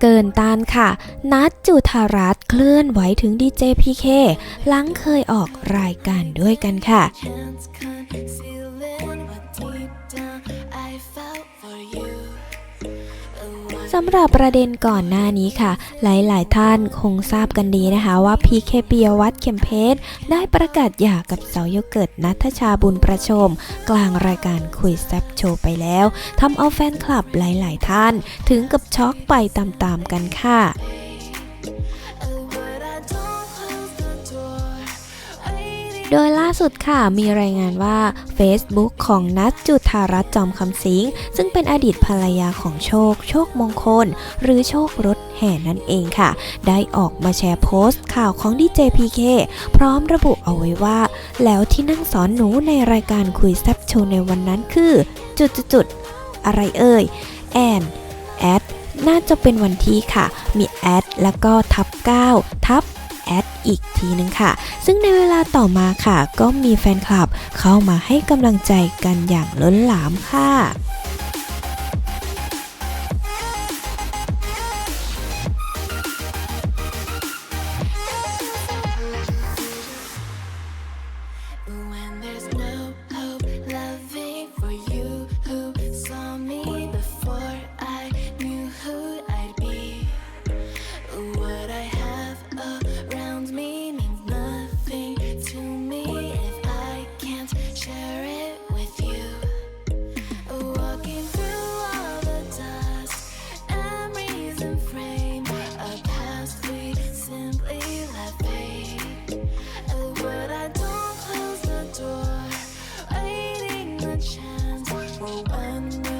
เกินต้านค่ะ นัดจุธารัตเคลื่อนไหวถึงดีเจพีเคหลังเคยออกรายการด้วยกันค่ะ สำหรับประเด็นก่อนหน้านี้ค่ะ หลายๆ ท่านคงทราบกันดีนะคะว่าพีเคเปียวัดเข็มเพชรได้ประกาศหย่ากับสาวโยเกิร์ตนัทชาบุญประชม กลางรายการคุยแซบโชว์ไปแล้วทำเอาแฟนคลับหลาย ๆ ท่าน ถึงกับช็อกไปตาม ๆ กันค่ะ โดยล่าสุดค่ะมีรายงานว่า Facebook ของนัทจุธารัตน์จอมคำสิง ซึ่งเป็นอดีตภรรยาของโชค โชคมงคล หรือโชครถแห่นั่นเองค่ะ ได้ออกมาแชร์โพสต์ ข่าวของดีเจพีเคพร้อมระบุเอาไว้ว่า แล้วที่นั่งสอนหนูในรายการคุยแซบโชว์ในวันนั้นคือ จุดๆอะไรเอ่ยแอนแอดน่าจะเป็นวันที่ค่ะ มีแอดแล้วก็ทับ9ทับ แอดอีกทีนึงค่ะ ซึ่งในเวลาต่อมาค่ะ ก็มีแฟนคลับเข้ามาให้กำลังใจกันอย่างล้นหลามค่ะ chance. For when